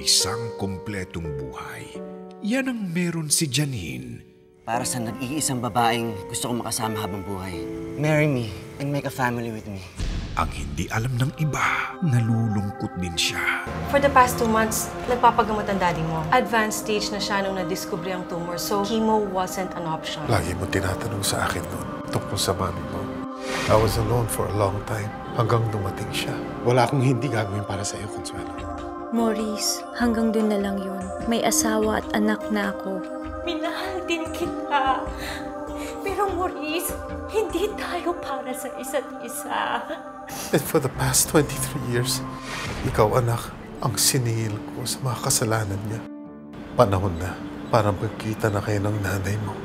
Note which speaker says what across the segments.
Speaker 1: isang kompletong buhay. Yan ang meron si Janine.
Speaker 2: Para sa nag-iisang babaeng gusto kong makasama habang buhay. Marry me and make a family with me.
Speaker 1: Ang hindi alam ng iba, nalulungkot din siya.
Speaker 3: For the past two months, nagpapagamot ang daddy mo. Advanced stage na siya nung nadiskubre ang tumor, so chemo wasn't an option.
Speaker 4: Lagi mo tinatanong sa akin noon tungkol sa mami mo. I was alone for a long time hanggang dumating siya. Wala akong hindi gagawin para sa iyo, Consuelo.
Speaker 5: Maurice, hanggang dun na lang yun. May asawa at anak na ako.
Speaker 6: Minahal din kita. Pero Maurice, hindi tayo para sa isa't isa.
Speaker 4: And for the past 23 years, ikaw anak, ang siningil ko sa mga kasalanan niya. Panahon na para magkita na kayo ng nanay mo.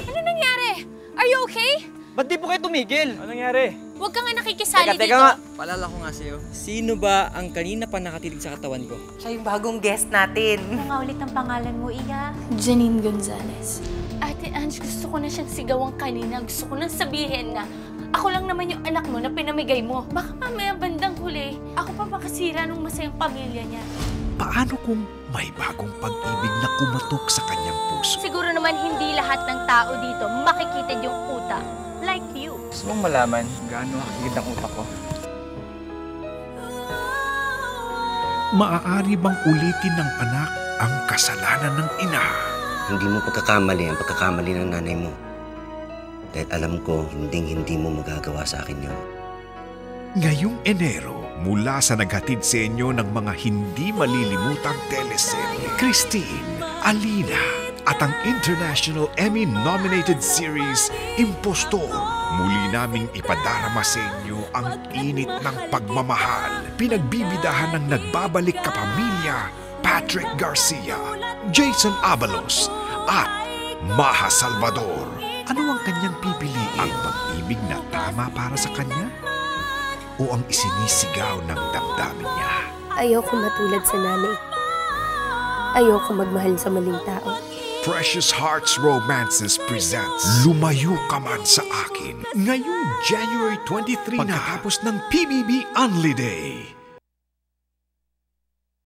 Speaker 7: Ano nangyari? Are you okay?
Speaker 8: Ba't di po kayo tumigil? Ano nangyari?
Speaker 7: Huwag ka nga nakikisali
Speaker 8: Teka, teka
Speaker 7: dito.
Speaker 8: nga. Palala ko nga sa'yo. Sino ba ang kanina pa nakatitig sa katawan ko?
Speaker 3: Siya yung bagong guest natin.
Speaker 6: Ano nga ulit ang pangalan mo, Iya?
Speaker 5: Janine Gonzalez.
Speaker 6: Ate Ange, gusto ko na siyang sigawan kanina. Gusto ko na sabihin na ako lang naman yung anak mo na pinamigay mo. Baka mamaya bandang huli, ako pa makasira ng masayang pamilya niya.
Speaker 1: Paano kung may bagong pag-ibig na kumatok sa kanyang puso?
Speaker 6: Siguro naman hindi lahat ng tao dito makikitid yung utak. Like.
Speaker 8: Gusto mong malaman gaano hakigid ang utak ko?
Speaker 1: Maaari bang ulitin ng anak ang kasalanan ng ina?
Speaker 2: Hindi mo pagkakamali ang pagkakamali ng nanay mo. Dahil alam ko, hindi hindi mo magagawa sa akin yun.
Speaker 1: Ngayong Enero, mula sa naghatid sa inyo ng mga hindi malilimutang teleserye, Christine, Alina, at ang International Emmy-nominated series, Impostor. Muli naming ipadarama sa inyo ang init ng pagmamahal. Pinagbibidahan ng nagbabalik kapamilya, Patrick Garcia, Jason Abalos, at Maha Salvador. Ano ang kanyang pipiliin? Ang pag-ibig na tama para sa kanya? O ang isinisigaw ng damdamin niya?
Speaker 5: Ayoko matulad sa nanay. Ayoko magmahal sa maling tao.
Speaker 1: Precious Hearts Romances presents Lumayo Ka Man Sa Akin ngayong January 23 na pagkatapos ng PBB Unli Day.